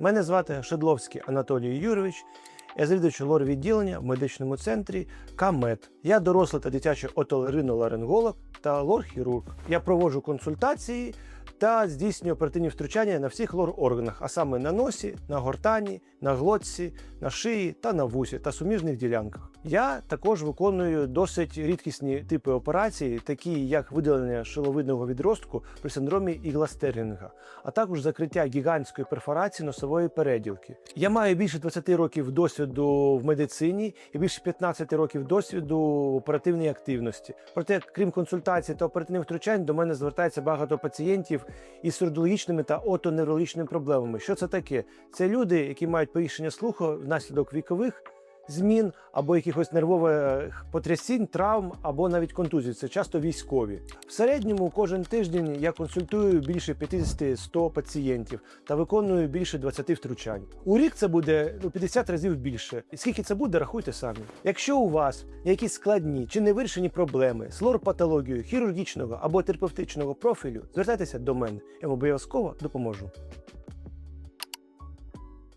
Мене звати Шедловський Анатолій Юрійович. Я завідувач лор відділення в медичному центрі КАМЕД. Я дорослий та дитячий оториноларинголог та лор-хірург. Я проводжу консультації та здійснюю оперативні втручання на всіх лор-органах, а саме на носі, на гортані, на глотці, на шиї та на вусі та суміжних ділянках. Я також виконую досить рідкісні типи операцій, такі як видалення шиловидного відростку при синдромі Ігластерінга, а також закриття гігантської перфорації носової переділки. Я маю більше 20 років досвіду в медицині і більше 15 років досвіду в оперативній активності. Проте, крім консультацій та оперативних втручань, до мене звертається багато пацієнтів із сердологічними та отоневрологічними проблемами. Що це таке? Це люди, які мають порішення слуху внаслідок вікових змін або якихось нервових потрясінь, травм або навіть контузій. Це часто військові. В середньому кожен тиждень я консультую більше 50-100 пацієнтів та виконую більше 20 втручань. У рік це буде ну, 50 разів більше. І скільки це буде, рахуйте самі. Якщо у вас якісь складні чи невирішені проблеми з лор-патологією хірургічного або терапевтичного профілю, звертайтеся до мене. Я вам обов'язково допоможу.